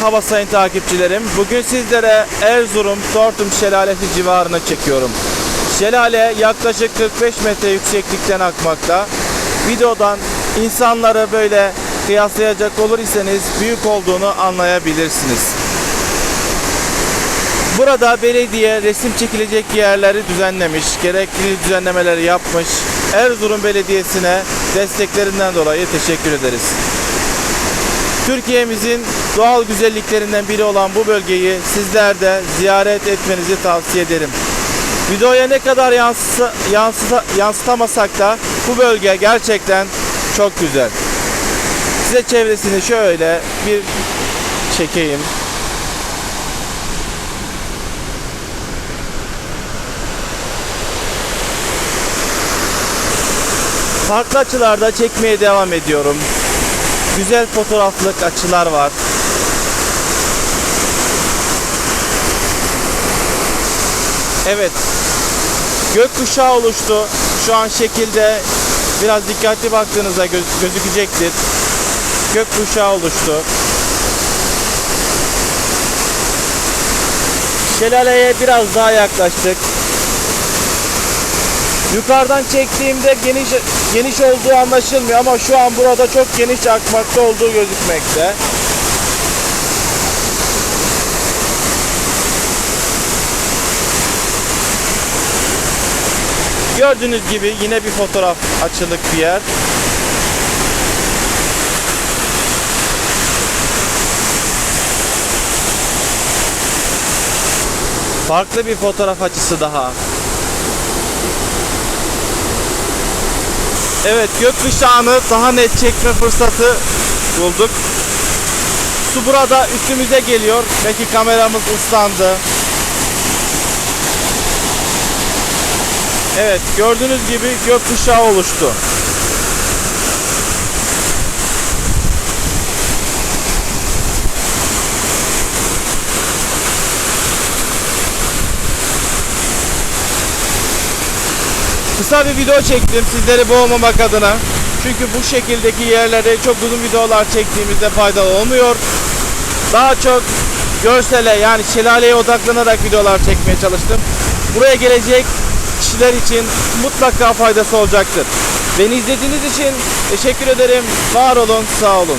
Hava sayın takipçilerim. Bugün sizlere Erzurum Tortum Şelalesi civarına çekiyorum. Şelale yaklaşık 45 metre yükseklikten akmakta. Videodan insanları böyle kıyaslayacak olur iseniz büyük olduğunu anlayabilirsiniz. Burada belediye resim çekilecek yerleri düzenlemiş, gerekli düzenlemeleri yapmış. Erzurum Belediyesi'ne desteklerinden dolayı teşekkür ederiz. Türkiye'mizin doğal güzelliklerinden biri olan bu bölgeyi sizler de ziyaret etmenizi tavsiye ederim. Videoya ne kadar yansısa, yansıta, yansıtamasak da bu bölge gerçekten çok güzel. Size çevresini şöyle bir çekeyim. Farklı açılarda çekmeye devam ediyorum. Güzel fotoğraflık açılar var. Evet. Gökkuşağı oluştu. Şu an şekilde biraz dikkatli baktığınızda göz- gözükecektir. Gökkuşağı oluştu. Şelaleye biraz daha yaklaştık. Yukarıdan çektiğimde geniş geniş olduğu anlaşılmıyor ama şu an burada çok geniş akmakta olduğu gözükmekte. Gördüğünüz gibi yine bir fotoğraf açılık bir yer. Farklı bir fotoğraf açısı daha. Evet gökkuşağını daha net çekme fırsatı bulduk. Su burada üstümüze geliyor. Belki kameramız ıslandı. Evet gördüğünüz gibi gökkuşağı oluştu. Kısa bir video çektim sizleri boğmamak adına. Çünkü bu şekildeki yerlerde çok uzun videolar çektiğimizde faydalı olmuyor. Daha çok görsele yani şelaleye odaklanarak videolar çekmeye çalıştım. Buraya gelecek kişiler için mutlaka faydası olacaktır. Beni izlediğiniz için teşekkür ederim. Var olun, sağ olun.